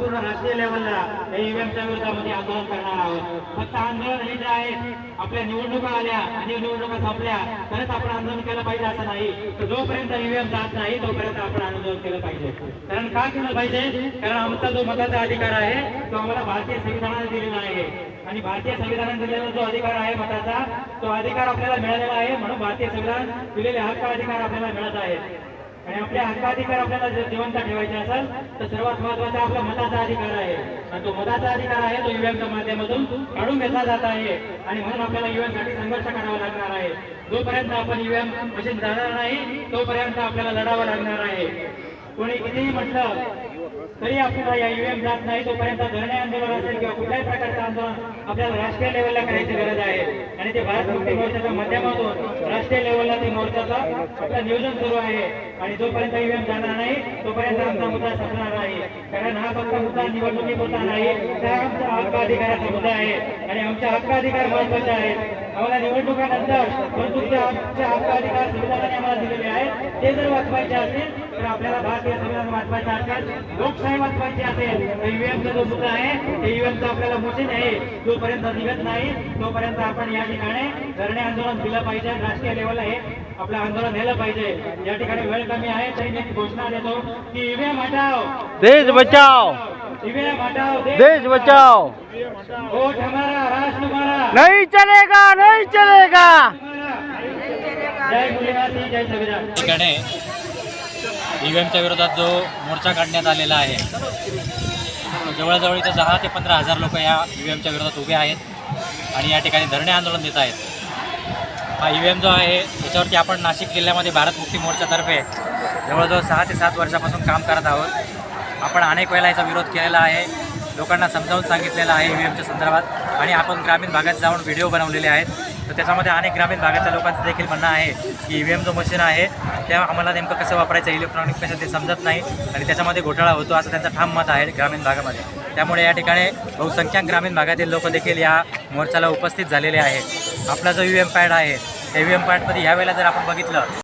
पूर्ण राष्ट्रीय लेवलला या इव्हेंटच्या विरोधामध्ये आंदोलन करणार आहोत. फक्त आंदोलन हे जे आहे आपल्या निवडणुका आल्या आणि निवडणुका संपल्या तरच आपण आंदोलन केलं पाहिजे असं नाही. तर जोपर्यंत ईव्हीएम जात नाही तोपर्यंत आपण आंदोलन केलं पाहिजे. कारण का केलं पाहिजे? कारण आमचा जो मताचा अधिकार आहे तो आम्हाला भारतीय संविधानाने दिलेला आहे. आणि भारतीय संविधानाने दिलेला जो अधिकार आहे मताचा तो अधिकार आपल्याला मिळालेला आहे म्हणून भारतीय संविधान दिलेले हक्क अधिकार आपल्याला मिळत आहे आणि आपले हक्काधिकार आपल्याला जर जिवंत ठेवायचे असेल तर सर्वात महत्त्वाचा आपला मताचा अधिकार आहे. आणि तो मताचा अधिकार आहे तो ईव्हीएमच्या माध्यमातून काढून घेतला जात आहे. आणि म्हणून आपल्याला ईव्हीएमसाठी संघर्ष करावा लागणार आहे. जोपर्यंत आपण ईव्हीएम मशीन जाणार नाही तोपर्यंत आपल्याला लढावं लागणार आहे. कोणी कितीही म्हटलं तरी आपल्याला या युएम जात नाही तोपर्यंत धरणे आंदोलन असेल किंवा कुठल्याही प्रकारचं आंदोलन आपल्याला राष्ट्रीय लेवलला करायची गरज आहे. आणि ते भारत मुक्ती मोर्चाच्या माध्यमातून राष्ट्रीय लेवलला ते मोर्चाचा आपलं नियोजन सुरू आहे. आणि जोपर्यंत युएम जाणार नाही तोपर्यंत आमचा मुद्दा संपणार नाही. कारण हा फक्त मुद्दा निवडणुकी मुद्दा नाही तर आमचा हक्क अधिकाराचा मुद्दा आहे. आणि आमचे हक्क अधिकार महत्त्वाचे आहेत. आम्हाला निवडणुकानंतर परंतु जे हक्क अधिकार संविधानाने आम्हाला दिलेले आहेत. ते जर वाचवायचे असतील तर आपल्याला भारतीय संविधान वाचवायचे असेल लोकशाही वाचवायची असेल तर ईव्हीएमचा जो मुद्दा आहे ते ईव्हीएमचा आपल्याला मोठीन आहे जोपर्यंत निघत नाही तोपर्यंत आपण या ठिकाणी धरणे आंदोलन दिलं पाहिजे. राष्ट्रीय लेवलला हे आपलं आंदोलन नेलं पाहिजे. या ठिकाणी वेळ कमी आहे. तरी मी घोषणा देतो की ईव्हीएम हटाव देश बचाव देश बचाओ। वोट हमारा राष्ट्र हमारा। नहीं चलेगा नहीं चलेगा। ठिकाणी ईव्हीएमच्या विरोधात जो मोर्चा काढण्यात आलेला आहे जवळजवळ इथं दहा ते पंधरा हजार लोक या ईव्हीएमच्या विरोधात उभे आहेत आणि या ठिकाणी धरणे आंदोलन देत आहेत. हा ईव्हीएम जो आहे याच्यावरती आपण नाशिक जिल्ह्यामध्ये भारत मुक्ती मोर्चातर्फे जवळजवळ सहा ते सात वर्षापासून काम करत आहोत. आपण अनेक वेळेला याचा विरोध केलेला आहे. लोकांना समजावून सांगितलेलं आहे ईव्हीएमच्या संदर्भात. आणि आपण ग्रामीण भागात जाऊन व्हिडिओ बनवलेले आहेत. तर त्याच्यामध्ये अनेक ग्रामीण भागातल्या लोकांचं देखील म्हणणं आहे की ई व्ही एम जो मशीन आहे ते आम्हाला नेमकं कसं वापरायचं इलेक्ट्रॉनिक कसं ते समजत नाही. आणि त्याच्यामध्ये घोटाळा होतो असं त्यांचं ठाम मत आहे ग्रामीण भागामध्ये. त्यामुळे या ठिकाणी बहुसंख्याक ग्रामीण भागातील लोक देखील या मोर्चाला उपस्थित झालेले आहेत. आपला जो ई व्ही एम पॅड आहे ई व्ही एम पॅडमध्ये ह्यावेळेला जर आपण बघितलं